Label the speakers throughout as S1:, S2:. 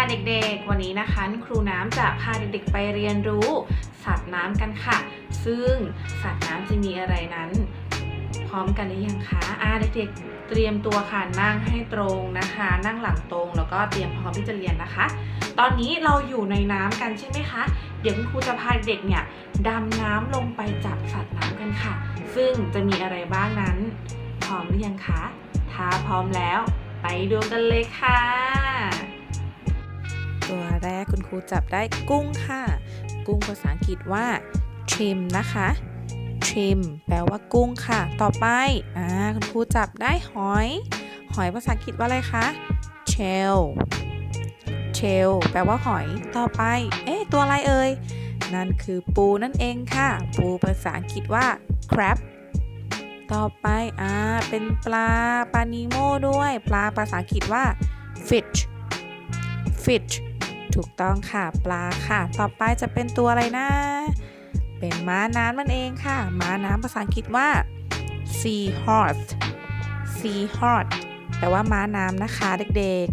S1: ค่ะเด็กๆ วันนี้นะคะครูน้ำจะพาเด็กๆไปเรียนรู้ สัตว์น้ำกันค่ะ ซึ่งสัตว์น้ำจะมีอะไรนั้น พร้อมกันหรือยังคะอ่าเด็กๆ เตรียมตัวค่ะนั่งให้ตรงนะคะ นั่งหลังตรงแล้วก็เตรียมพร้อมที่จะเรียนนะคะ ตอนนี้เราอยู่ในน้ำกันใช่ไหมคะ เดี๋ยวครูจะพาเด็กเนี่ยดำน้ำลงไปจับสัตว์น้ำกันค่ะ ซึ่งจะมีอะไรบ้างนั้น พร้อมหรือยังคะ ถ้าพร้อมแล้ว ไปดูกันเลยค่ะ ตัวแรกคุณครูจับได้กุ้งค่ะ กุ้งภาษาอังกฤษว่า trim นะคะ trim แปลว่ากุ้งค่ะ ต่อไปอ่าคุณครูจับได้หอย หอยภาษาอังกฤษว่าอะไรคะ shell shell แปลว่าหอย ต่อไป เอ๊ะ ตัวอะไรเอ่ย นั่นคือปูนั่นเองค่ะ ปูภาษาอังกฤษว่า crab ต่อไป อ่า เป็นปลา ปลานิโมด้วย ปลาภาษาอังกฤษว่า fish fish ถูกต้องค่ะปลาค่ะ ต่อไปจะเป็นตัวอะไรนะ เป็นม้าน้ำมันเองค่ะ ม้าน้ำภาษาอังกฤษว่า sea horse sea horse แปลว่าม้าน้ำนะคะเด็ก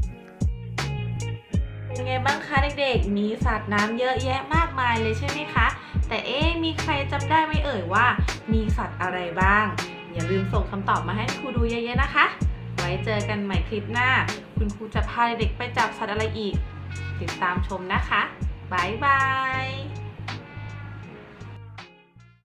S1: ๆ เป็นไงบ้างคะเด็กๆ มีสัตว์น้ำเยอะแยะมากมายเลยใช่ไหมคะ แต่เอ๊มีใครจำได้ไหมเอ่ยว่า มีสัตว์อะไรบ้าง อย่าลืมส่งคำตอบมาให้ครูดูเยอะๆนะคะ ไว้เจอกันใหม่คลิปหน้า คุณครูจะพาเด็กไปจับสัตว์อะไรอีก ติดตามชมนะคะบายบาย